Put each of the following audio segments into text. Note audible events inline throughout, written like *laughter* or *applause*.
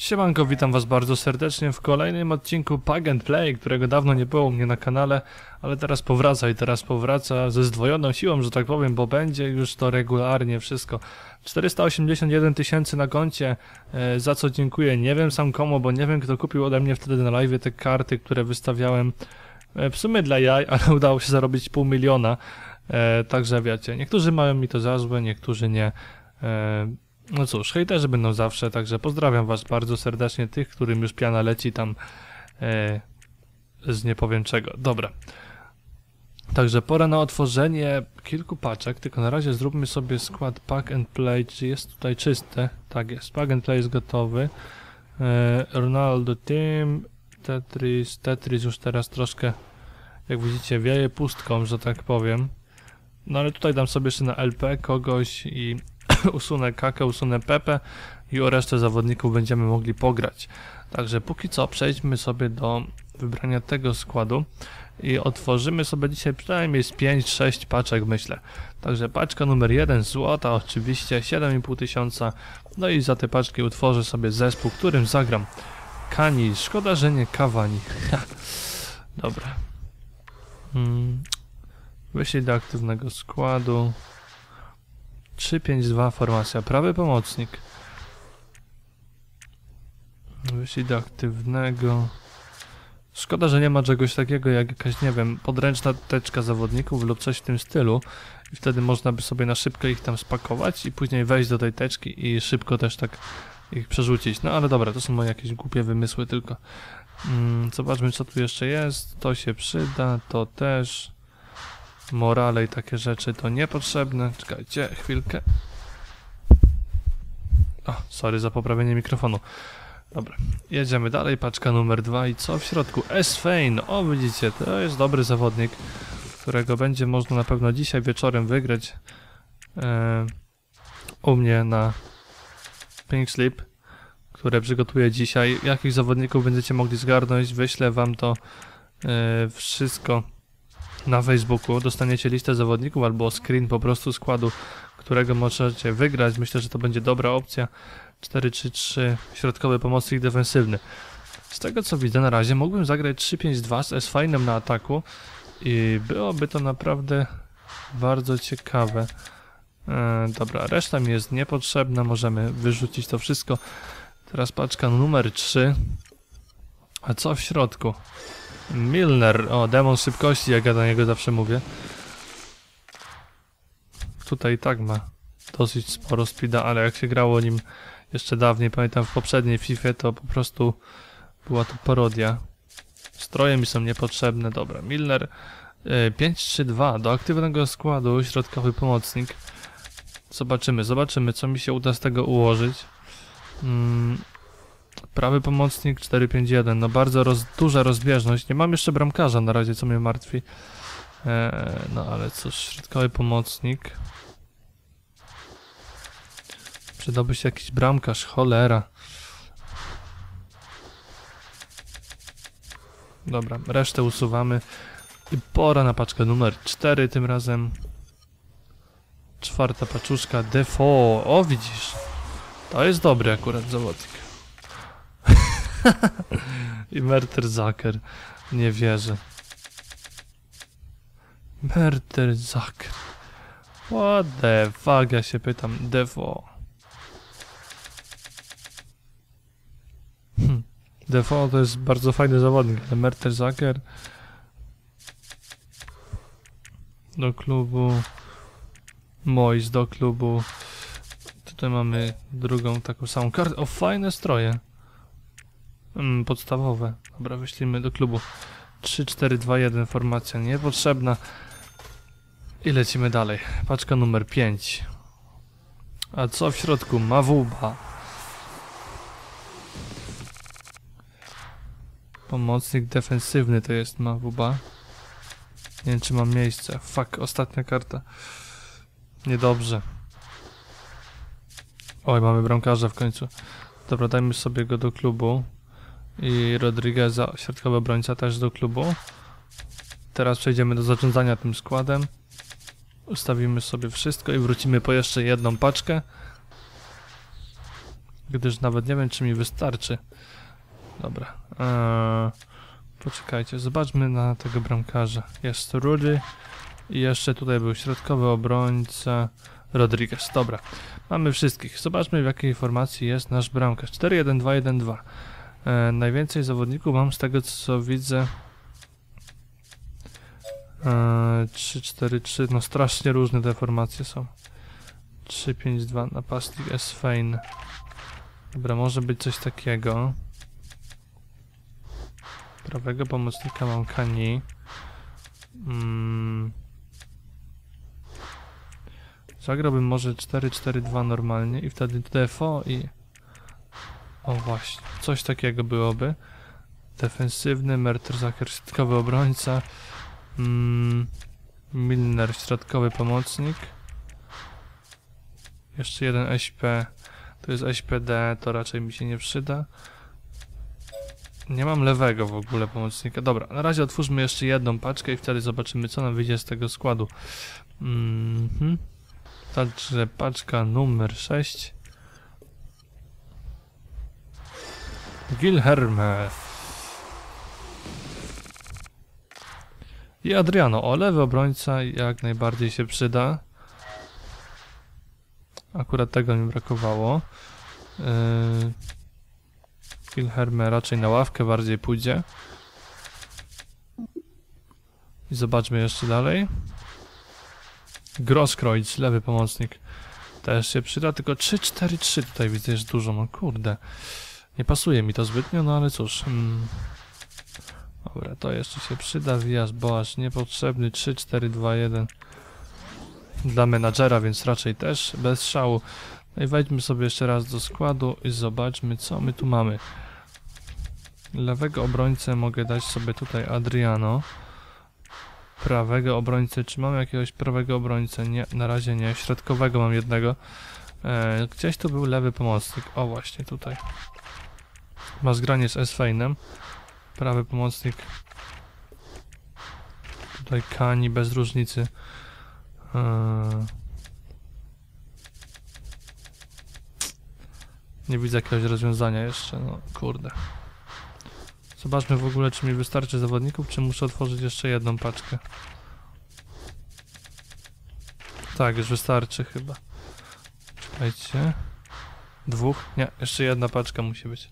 Siemanko, witam was bardzo serdecznie w kolejnym odcinku Pug and Play, którego dawno nie było u mnie na kanale, ale teraz powraca i teraz powraca ze zdwojoną siłą, że tak powiem, bo będzie już to regularnie wszystko. 481 tysięcy na koncie, e, za co dziękuję, nie wiem sam komu, bo nie wiem kto kupił ode mnie wtedy na live te karty, które wystawiałem e, w sumie dla jaj, ale *laughs* udało się zarobić pół miliona, e, także wiecie, niektórzy mają mi to za złe, niektórzy nie. No cóż, hejterzy będą zawsze, także pozdrawiam was bardzo serdecznie, tych, którym już piana leci tam e, z nie powiem czego. Dobra. Także pora na otworzenie kilku paczek, tylko na razie zróbmy sobie skład Pack and Play, czy jest tutaj czyste? Tak jest, Pack and Play jest gotowy. E, Ronaldo Team, Tetris, Tetris już teraz troszkę, jak widzicie, wieje pustką, że tak powiem. No ale tutaj dam sobie jeszcze na LP kogoś i *laughs* usunę Kakę, usunę Pepe i o resztę zawodników będziemy mogli pograć. Także póki co przejdźmy sobie do wybrania tego składu i otworzymy sobie dzisiaj przynajmniej z 5-6 paczek myślę. Także paczka numer 1 złota oczywiście 7,5 tysiąca no i za te paczki utworzę sobie zespół, którym zagram. Kani, szkoda, że nie Kawani. *laughs* Dobra. Hmm. Wyślij do aktywnego składu. 3-5-2 formacja. Prawy pomocnik. Wyślij do aktywnego. Szkoda, że nie ma czegoś takiego jak jakaś, nie wiem, podręczna teczka zawodników lub coś w tym stylu. I wtedy można by sobie na szybko ich tam spakować i później wejść do tej teczki i szybko też tak ich przerzucić. No ale dobra, to są moje jakieś głupie wymysły tylko. Mm, zobaczmy co tu jeszcze jest. To się przyda, to też. Morale i takie rzeczy to niepotrzebne. Czekajcie, chwilkę. O, sorry za poprawienie mikrofonu. Dobra, jedziemy dalej, paczka numer dwa i co w środku? S-Fein, o widzicie, to jest dobry zawodnik, którego będzie można na pewno dzisiaj wieczorem wygrać e, u mnie na Pink Slip, które przygotuję dzisiaj. Jakich zawodników będziecie mogli zgarnąć, wyślę wam to e, wszystko na Facebooku. Dostaniecie listę zawodników albo screen po prostu składu, którego możecie wygrać. Myślę, że to będzie dobra opcja. 4-3-3, środkowy pomocnik defensywny. Z tego co widzę na razie mógłbym zagrać 3-5-2 z S-Finem na ataku i byłoby to naprawdę bardzo ciekawe. E, dobra, reszta mi jest niepotrzebna, możemy wyrzucić to wszystko. Teraz paczka numer 3. A co w środku? Milner, o, demon szybkości, jak ja do niego zawsze mówię. Tutaj tak ma dosyć sporo speeda, ale jak się grało nim jeszcze dawniej, pamiętam w poprzedniej FIFA, to po prostu była to parodia. Stroje mi są niepotrzebne, dobra. Milner 5-3-2 do aktywnego składu, środkowy pomocnik. Zobaczymy, zobaczymy, co mi się uda z tego ułożyć. Mm, prawy pomocnik 4-5-1, no bardzo roz, duża rozbieżność. Nie mam jeszcze bramkarza na razie, co mnie martwi. Eee, no ale cóż, środkowy pomocnik. Przydałby się jakiś bramkarz, cholera. Dobra, resztę usuwamy. I pora na paczkę numer 4 tym razem. Czwarta paczuszka, Defo. O, widzisz. To jest dobry akurat zawodnik. *laughs* I Merterzaker. Nie wierzę. Merterzaker. What the fuck, ja się pytam. Defo. Hm. Defo to jest bardzo fajny zawodnik, ale Merterzaker do klubu Mois do klubu tutaj mamy drugą taką samą kartę o fajne stroje mm, podstawowe dobra wyślimy do klubu 3, 4, 2, 1 formacja niepotrzebna i lecimy dalej paczka numer 5 a co w środku? Mawuba Pomocnik defensywny to jest Mawuba. Nie wiem, czy mam miejsce. Fuck, ostatnia karta. Niedobrze. Oj, mamy bramkarza w końcu. Dobra, dajmy sobie go do klubu. I Rodrigueza, środkowy obrońca, też do klubu. Teraz przejdziemy do zarządzania tym składem. Ustawimy sobie wszystko i wrócimy po jeszcze jedną paczkę. Gdyż nawet nie wiem, czy mi wystarczy. Dobra. Eee, poczekajcie, zobaczmy na tego bramkarza. Jest Rudy i jeszcze tutaj był środkowy obrońca Rodriguez. Dobra, mamy wszystkich. Zobaczmy w jakiej formacji jest nasz bramkarz. 4-1-2-1-2. Eee, najwięcej zawodników mam z tego co widzę. Eee, 3-4-3, no strasznie różne te formacje są. 3-5-2, napastnik S. Fein. Dobra, może być coś takiego. Prawego pomocnika mam Kani. Mm. Zagrałbym może 4-4-2 normalnie i wtedy defo i... O właśnie, coś takiego byłoby. Defensywny, Merterzaker środkowy obrońca. Mm. Milner środkowy pomocnik. Jeszcze jeden SP. To jest SPD, to raczej mi się nie przyda. Nie mam lewego w ogóle pomocnika. Dobra, na razie otwórzmy jeszcze jedną paczkę i wtedy zobaczymy, co nam wyjdzie z tego składu. Mhm. Także paczka numer 6. Gilherme. I Adriano. O, lewy obrońca jak najbardziej się przyda. Akurat tego mi brakowało. Yy... Wilhelme raczej na ławkę bardziej pójdzie. I zobaczmy jeszcze dalej. Grosskreutz, lewy pomocnik. Też się przyda, tylko 3-4-3 tutaj widzę jest dużo, no kurde. Nie pasuje mi to zbytnio, no ale cóż. Hmm. Dobra, to jeszcze się przyda. Wijasz, boasz, niepotrzebny. 3-4-2-1 dla menadżera, więc raczej też bez szału. No i wejdźmy sobie jeszcze raz do składu i zobaczmy co my tu mamy. Lewego obrońcę mogę dać sobie tutaj Adriano. Prawego obrońcę, czy mam jakiegoś prawego obrońcę? Nie, na razie nie. Środkowego mam jednego. E, gdzieś tu był lewy pomocnik. O właśnie, tutaj. Ma zgranie z S-Feinem. Prawy pomocnik. Tutaj Kani bez różnicy. Eee... Nie widzę jakiegoś rozwiązania jeszcze, no kurde. Zobaczmy w ogóle, czy mi wystarczy zawodników, czy muszę otworzyć jeszcze jedną paczkę. Tak, już wystarczy chyba. Czekajcie. Dwóch? Nie, jeszcze jedna paczka musi być.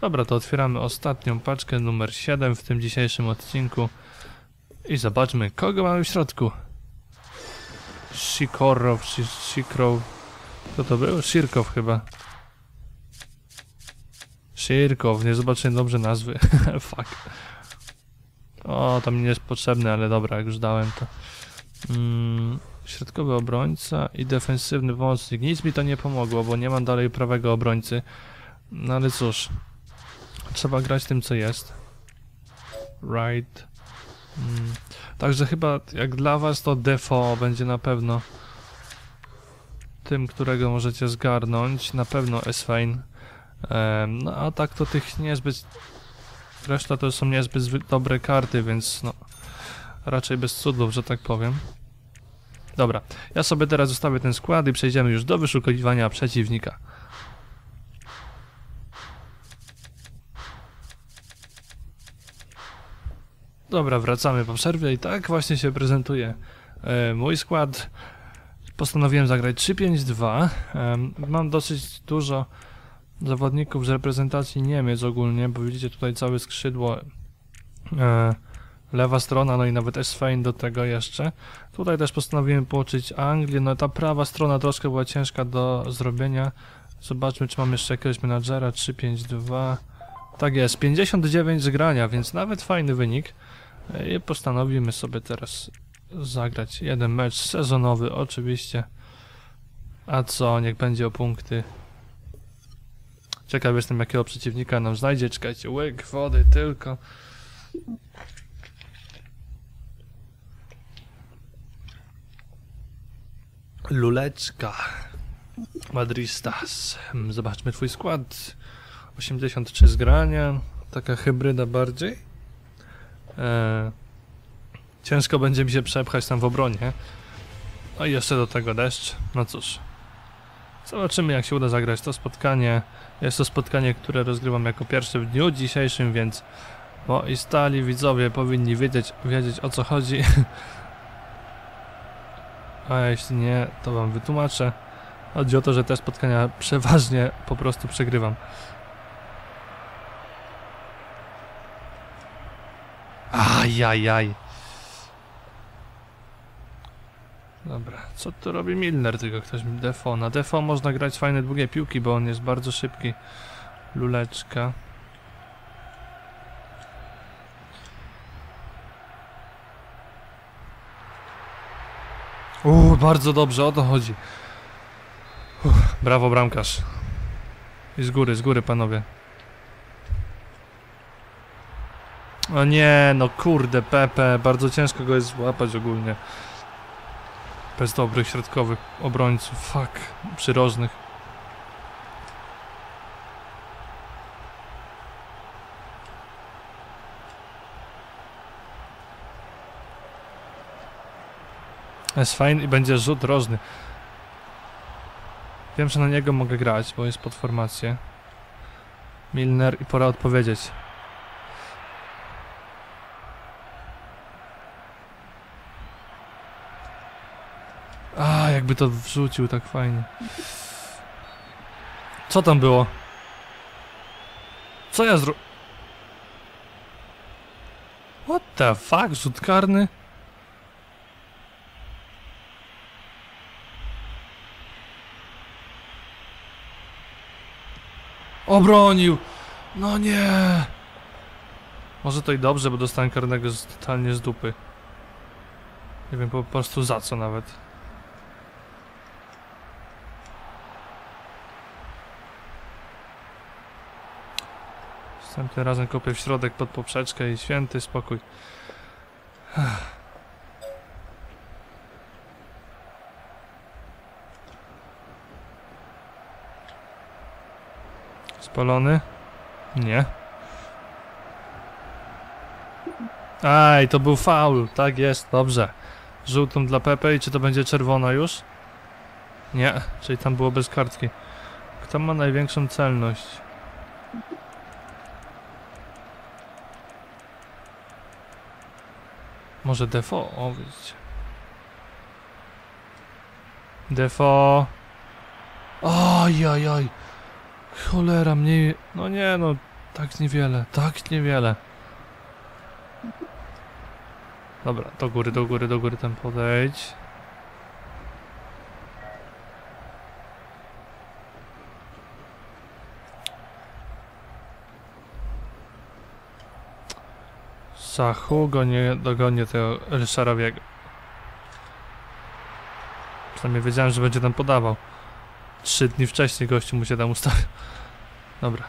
Dobra, to otwieramy ostatnią paczkę, numer 7 w tym dzisiejszym odcinku. I zobaczmy, kogo mamy w środku. Sikorow, Sikrow. Kto to był? Sirkow chyba. Sirkow, nie zobaczyłem dobrze nazwy. *laughs* Fuck. O, to mi nie jest potrzebne, ale dobra, jak już dałem to. Mm, środkowy obrońca i defensywny pomocnik. Nic mi to nie pomogło, bo nie mam dalej prawego obrońcy. No ale cóż. Trzeba grać tym, co jest. Right. Mm. Także chyba jak dla was to defo będzie na pewno tym, którego możecie zgarnąć. Na pewno Esfain. Um, no a tak to tych niezbyt... Reszta to są niezbyt dobre karty, więc no... Raczej bez cudów, że tak powiem. Dobra, ja sobie teraz zostawię ten skład i przejdziemy już do wyszukiwania przeciwnika. Dobra, wracamy po przerwie i tak właśnie się prezentuje e, mój skład. Postanowiłem zagrać 3-5-2. E, mam dosyć dużo zawodników z reprezentacji Niemiec ogólnie, bo widzicie tutaj całe skrzydło e, lewa strona, no i nawet S-Fein do tego jeszcze. Tutaj też postanowiłem połączyć Anglię, no ta prawa strona troszkę była ciężka do zrobienia. Zobaczmy, czy mam jeszcze jakiegoś menadżera, 3-5-2. Tak jest, 59 zgrania, więc nawet fajny wynik. I postanowimy sobie teraz zagrać jeden mecz sezonowy, oczywiście. A co, niech będzie o punkty. Ciekaw jestem, jakiego przeciwnika nam znajdzie. Czekajcie, łyk wody tylko. Luleczka. Madristas. Hmm, zobaczmy twój skład. 83 zgrania. Taka hybryda bardziej. E, ciężko będzie mi się przepchać tam w obronie. No i jeszcze do tego deszcz. No cóż. Zobaczymy jak się uda zagrać to spotkanie. Jest to spotkanie, które rozgrywam jako pierwsze w dniu dzisiejszym, więc moi stali widzowie powinni wiedzieć, wiedzieć o co chodzi. *laughs* A jeśli nie, to wam wytłumaczę. Chodzi o to, że te spotkania przeważnie po prostu przegrywam. Ajajaj. Dobra, co tu robi Milner? Tylko ktoś mi defo. Na defo można grać fajne długie piłki, bo on jest bardzo szybki. Luleczka. Uuu, bardzo dobrze, o to chodzi. Uff, brawo, bramkarz. I z góry, z góry, panowie. O nie, no kurde, Pepe, bardzo ciężko go jest złapać ogólnie. Bez dobrych środkowych obrońców, fuck, przyrożnych. Jest fajny i będzie rzut rożny. Wiem, że na niego mogę grać, bo jest pod formację. Milner i pora odpowiedzieć. A, jakby to wrzucił tak fajnie. Co tam było? Co ja zro... What the fuck? Rzut karny? Obronił! No nie! Może to i dobrze, bo dostałem karnego totalnie z dupy. Nie wiem po prostu za co nawet. Następnym razem kopię w środek pod poprzeczkę i święty spokój. Spalony? Nie. Aj, to był faul. Tak jest, dobrze. Żółtą dla Pepe i czy to będzie czerwona już? Nie, czyli tam było bez kartki. Kto ma największą celność? Może defo? O, widzicie. Defo. Oj, oj, oj. Cholera, mniej... No nie, no, tak niewiele, tak niewiele. Dobra, do góry, do góry, do góry tam podejdź. Za Hugo nie dogonię tego Ryszarawiego. Przynajmniej wiedziałem, że będzie tam podawał. Trzy dni wcześniej gościu mu się tam ustawił. *laughs* Dobra.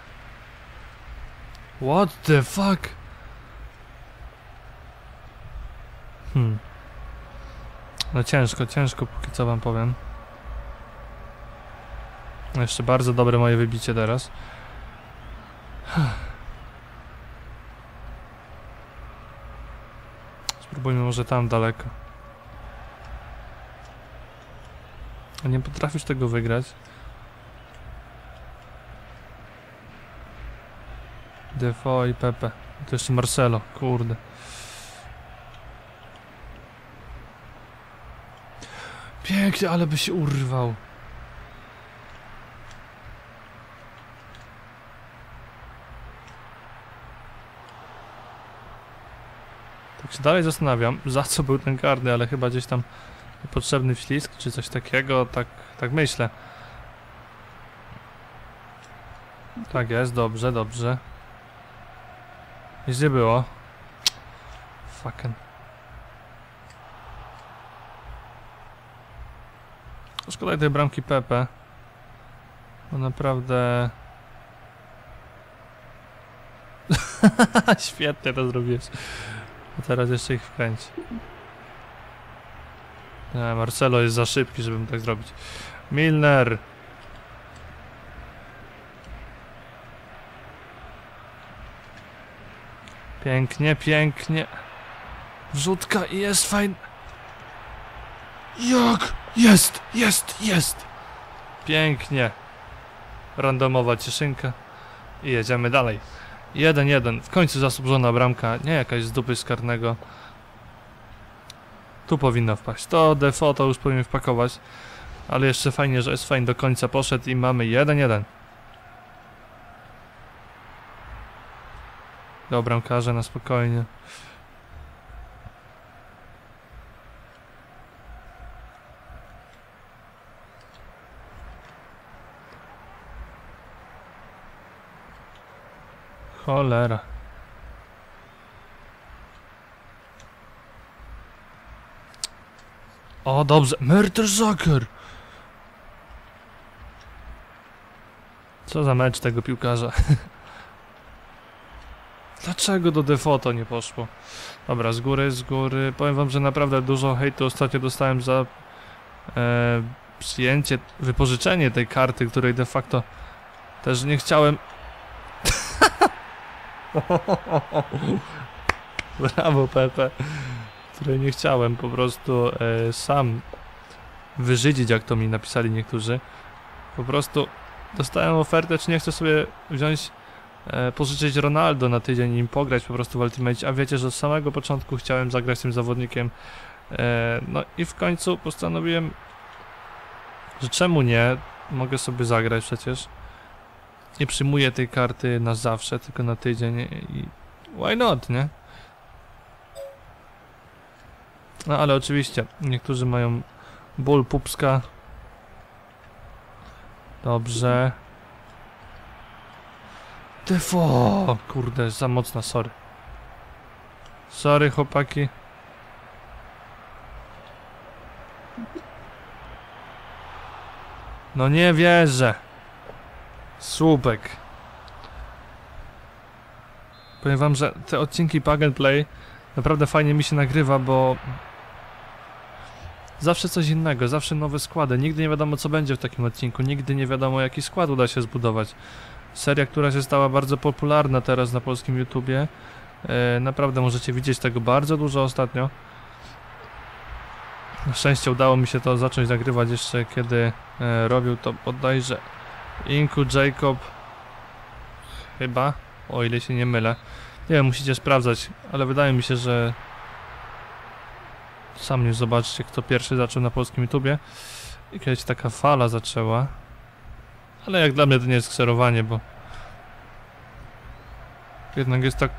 What the fuck? Hmm. No ciężko, ciężko póki co wam powiem. Jeszcze bardzo dobre moje wybicie teraz. Spróbujmy może tam daleko. A nie potrafisz tego wygrać. Defo i Pepe. To jeszcze Marcelo, kurde. Pięknie, ale by się urwał. Tak się dalej zastanawiam, za co był ten karny, ale chyba gdzieś tam niepotrzebny wślizg, czy coś takiego, tak, tak myślę. Tak jest, dobrze, dobrze. Gdzie było? Fucking. Szkoda tej bramki Pepe. Bo naprawdę... *laughs* Świetnie to zrobiłeś. Teraz jeszcze ich wkręć. Nie, Marcelo jest za szybki, żebym tak zrobić. Milner! Pięknie, pięknie. Wrzutka i jest fajn. Jak? Jest, jest, jest. Pięknie. Randomowa cieszynka. I jedziemy dalej. 1-1. W końcu zasłużona bramka. Nie jakaś z dupy z karnego. Tu powinno wpaść. To default to już powinien wpakować. Ale jeszcze fajnie, że fajnie do końca poszedł i mamy 1-1. Do bramkarza na spokojnie. Cholera. O, dobrze. Merterzaker! Co za mecz tego piłkarza. *laughs* Dlaczego do defoto nie poszło? Dobra, z góry, z góry. Powiem wam, że naprawdę dużo hejtu ostatnio dostałem za e, przyjęcie, wypożyczenie tej karty, której de facto też nie chciałem. *laughs* Brawo, Pepe. Której nie chciałem po prostu e, sam wyżydzić, jak to mi napisali niektórzy. Po prostu dostałem ofertę, czy nie chcę sobie wziąć, e, pożyczyć Ronaldo na tydzień i im pograć po prostu w Ultimate, a wiecie, że od samego początku chciałem zagrać tym zawodnikiem. E, no i w końcu postanowiłem, że czemu nie, mogę sobie zagrać przecież. Nie przyjmuję tej karty na zawsze, tylko na tydzień i why not, nie? No ale oczywiście, niektórzy mają ból pupska. Dobrze. Defo! Kurde, za mocna, sorry. Sorry, chłopaki. No nie wierzę. Słupek. Powiem wam, że te odcinki Pug and Play naprawdę fajnie mi się nagrywa, bo zawsze coś innego, zawsze nowe składy. Nigdy nie wiadomo co będzie w takim odcinku, nigdy nie wiadomo jaki skład uda się zbudować. Seria, która się stała bardzo popularna teraz na polskim YouTubie. E, naprawdę możecie widzieć tego bardzo dużo ostatnio. Na szczęście udało mi się to zacząć nagrywać jeszcze kiedy e, robił to bodajże Inku Jacob chyba, o ile się nie mylę. Nie wiem, musicie sprawdzać, ale wydaje mi się, że sam już zobaczcie, kto pierwszy zaczął na polskim YouTubie. I kiedyś taka fala zaczęła. Ale jak dla mnie to nie jest kserowanie, bo jednak jest tak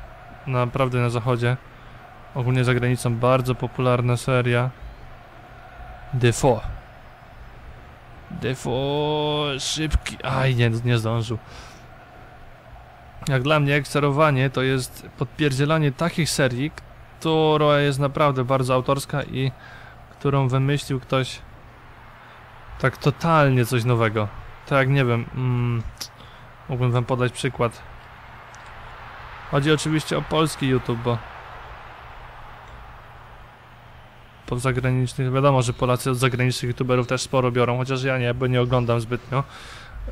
naprawdę na zachodzie, ogólnie za granicą, bardzo popularna seria Defo. Defo szybki. Aj, nie, nie zdążył. Jak dla mnie eksterowanie to jest podpierdzielanie takich serii, która jest naprawdę bardzo autorska i którą wymyślił ktoś tak totalnie coś nowego. Tak nie wiem, mm, mógłbym wam podać przykład. Chodzi oczywiście o polski YouTube, bo zagranicznych, wiadomo, że Polacy od zagranicznych youtuberów też sporo biorą, chociaż ja nie, bo nie oglądam zbytnio.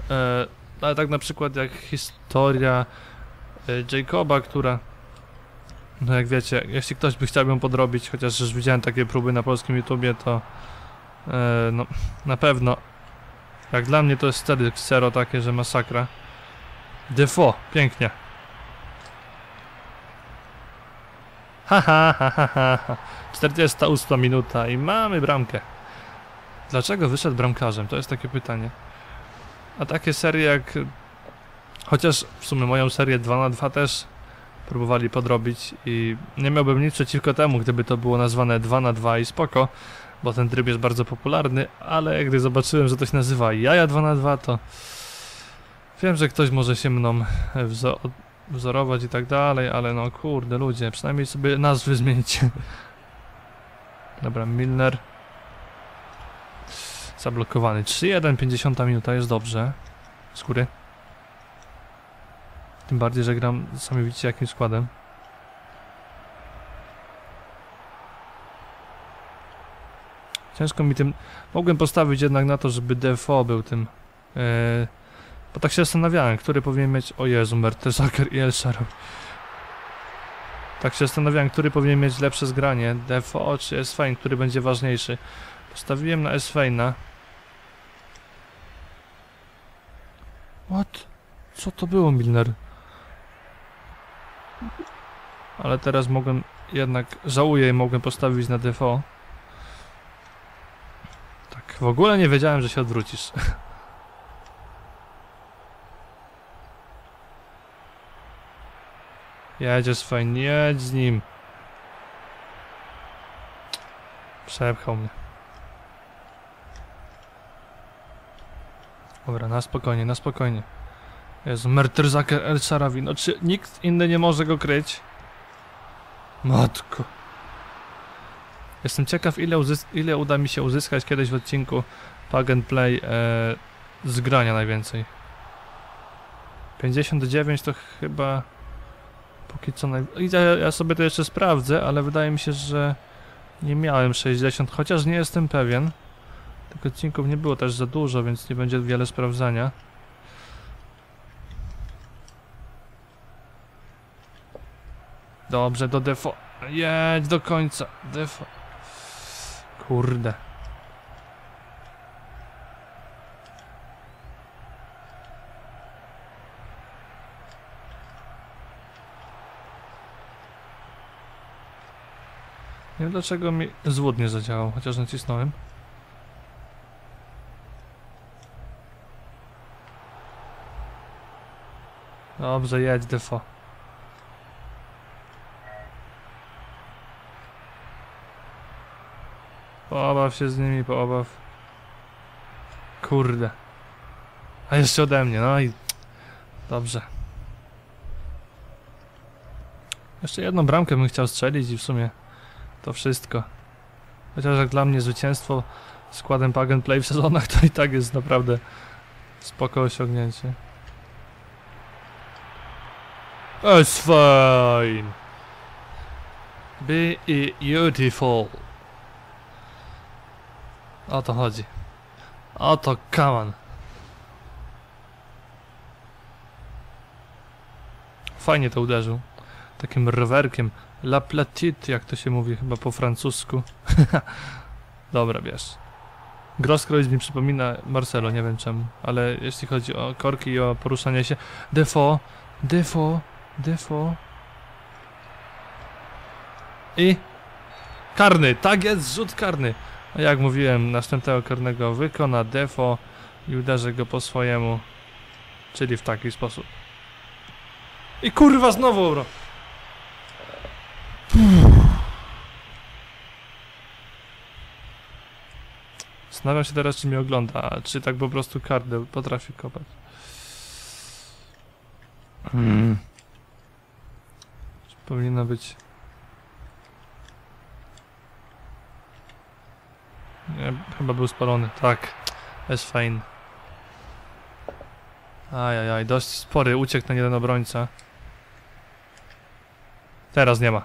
E, ale tak na przykład jak historia e, Jacoba, która no jak wiecie, jeśli ktoś by chciał ją podrobić, chociaż już widziałem takie próby na polskim YouTubie, to e, no na pewno jak dla mnie to jest wtedy zero takie, że masakra. Defo, pięknie. Ha ha ha ha ha. ha. 48 minuta i mamy bramkę. Dlaczego wyszedł bramkarzem? To jest takie pytanie. A takie serie jak... Chociaż w sumie moją serię 2 na 2 też próbowali podrobić i nie miałbym nic przeciwko temu, gdyby to było nazwane 2 na 2 i spoko, bo ten tryb jest bardzo popularny, ale gdy zobaczyłem, że to się nazywa Jaja 2 na 2 to wiem, że ktoś może się mną wzorować i tak dalej, ale no kurde ludzie, przynajmniej sobie nazwy zmienicie. *laughs* Dobra, Milner zablokowany. 3-1, 50 minuta, jest dobrze. Z góry. Tym bardziej, że gram, sami widzicie jakim składem. Ciężko mi tym... Mogłem postawić jednak na to, żeby DFO był tym... Yy, bo tak się zastanawiałem, który powinien mieć... O Jezu, Mertesacker i El Shaarawy. Tak się zastanawiałem, który powinien mieć lepsze zgranie. DFO czy S-Fane, który będzie ważniejszy. Postawiłem na S-Fane'a. What? Co to było, Milner? Ale teraz mogłem jednak, żałuję, mogłem postawić na default. Tak, w ogóle nie wiedziałem, że się odwrócisz. *laughs* Jedziesz fajnie, jedź z nim. Przepchał mnie. Dobra, na spokojnie, na spokojnie. Jezu, Merterzaker El Sharawi, no czy nikt inny nie może go kryć? Matko. Jestem ciekaw, ile, ile uda mi się uzyskać kiedyś w odcinku Plug and Play e, z grania najwięcej. 59 to chyba póki co naj... Ja, ja sobie to jeszcze sprawdzę, ale wydaje mi się, że nie miałem 60, chociaż nie jestem pewien. Tych odcinków nie było też za dużo, więc nie będzie wiele sprawdzania. Dobrze, do defo. Jedź do końca. Defo. Kurde. Wiem dlaczego mi zwód nie zadziałał, chociaż nacisnąłem. Dobrze, jedź defo. Poobaw się z nimi, poobaw. Kurde. A jeszcze ode mnie, no i... Dobrze. Jeszcze jedną bramkę bym chciał strzelić i w sumie to wszystko. Chociaż jak dla mnie zwycięstwo składem Pag and Play w sezonach to i tak jest naprawdę spoko osiągnięcie. It's fine. Be beautiful. O to chodzi. O to kaman. Fajnie to uderzył. Takim rowerkiem. La Platite, jak to się mówi chyba po francusku. *laughs* Dobra, wiesz. Grosskreutz mi przypomina Marcelo, nie wiem czemu. Ale jeśli chodzi o korki i o poruszanie się... Defo, defo, defo. I... Karny, tak jest, rzut karny. A jak mówiłem, następnego karnego wykona defo i uderzę go po swojemu. Czyli w taki sposób. I kurwa znowu, bro. Zastanawiam się teraz, czy mnie ogląda, czy tak po prostu kardę potrafi kopać. Hmm. Czy powinno być... Nie, chyba był spalony. Tak, jest fajny. Ajajaj, dość spory uciekł na jeden obrońca. Teraz nie ma.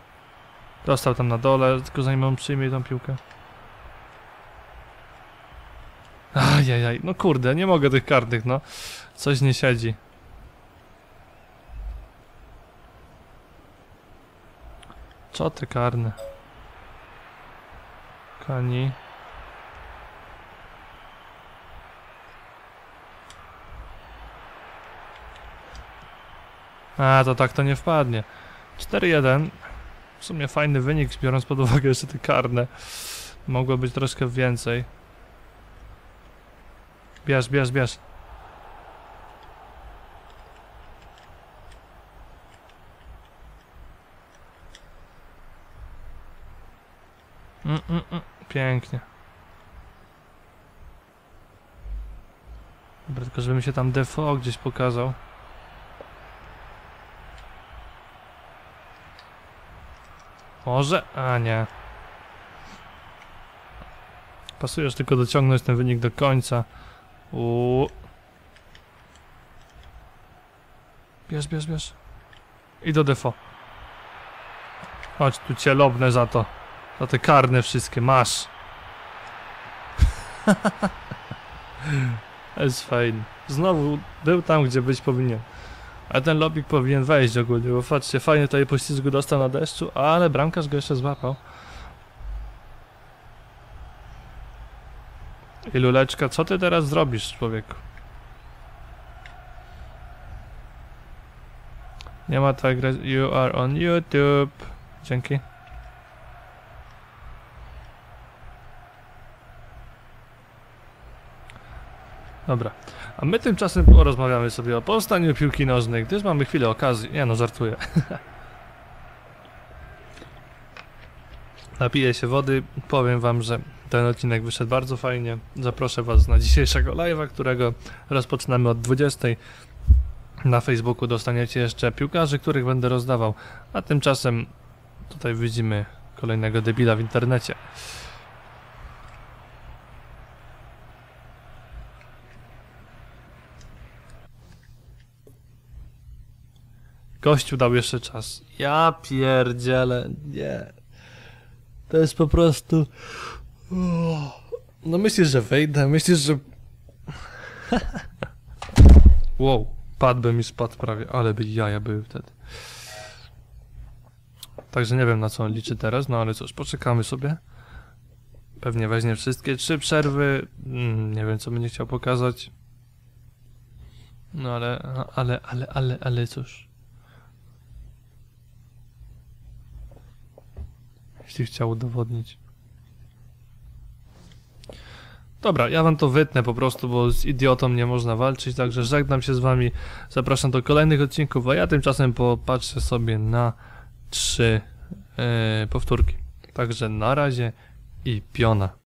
Dostał tam na dole, tylko zanim on przyjmie tą piłkę. Ajajaj, no kurde, nie mogę tych karnych, no. Coś nie siedzi. Co te karne? Kani. A, to tak to nie wpadnie. 4-1. W sumie fajny wynik, biorąc pod uwagę jeszcze te karne. Mogło być troszkę więcej. Bierz, bierz, bierz. Pięknie. Dobra, tylko żeby mi się tam default gdzieś pokazał. Może? A nie. Pasujesz tylko dociągnąć ten wynik do końca. Uuu. Bierz, bierz, bierz. I do defo. Chodź tu cię lobnę za to. Za te karne wszystkie. Masz. *laughs* Jest fajny. Znowu był tam, gdzie być powinien. A ten lobik powinien wejść ogólnie, bo patrzcie, fajnie tutaj poślizgu dostał na deszczu, ale bramkarz go jeszcze złapał. I Luleczka, co ty teraz zrobisz, człowieku? Nie ma tak. You are on YouTube. Dzięki. Dobra. A my tymczasem porozmawiamy sobie o powstaniu piłki nożnej, gdyż mamy chwilę okazji. Nie no, żartuję. *laughs* Napiję się wody. Powiem wam, że ten odcinek wyszedł bardzo fajnie. Zaproszę was na dzisiejszego live'a, którego rozpoczynamy od 20. Na Facebooku dostaniecie jeszcze piłkarzy, których będę rozdawał. A tymczasem tutaj widzimy kolejnego debila w internecie. Gościu dał jeszcze czas. Ja pierdzielę, nie. To jest po prostu... No myślisz, że wejdę? Myślisz, że... wow, padłby mi spadł prawie, ale by jaja były wtedy. Także nie wiem na co on liczy teraz, no ale cóż, poczekamy sobie. Pewnie weźmie wszystkie trzy przerwy. Mm, nie wiem co będzie chciał pokazać. No ale, ale, ale, ale, ale cóż. Jeśli chciał udowodnić. Dobra, ja wam to wytnę po prostu, bo z idiotą nie można walczyć, także żegnam się z wami, zapraszam do kolejnych odcinków, a ja tymczasem popatrzę sobie na trzy e, powtórki. Także na razie i piona.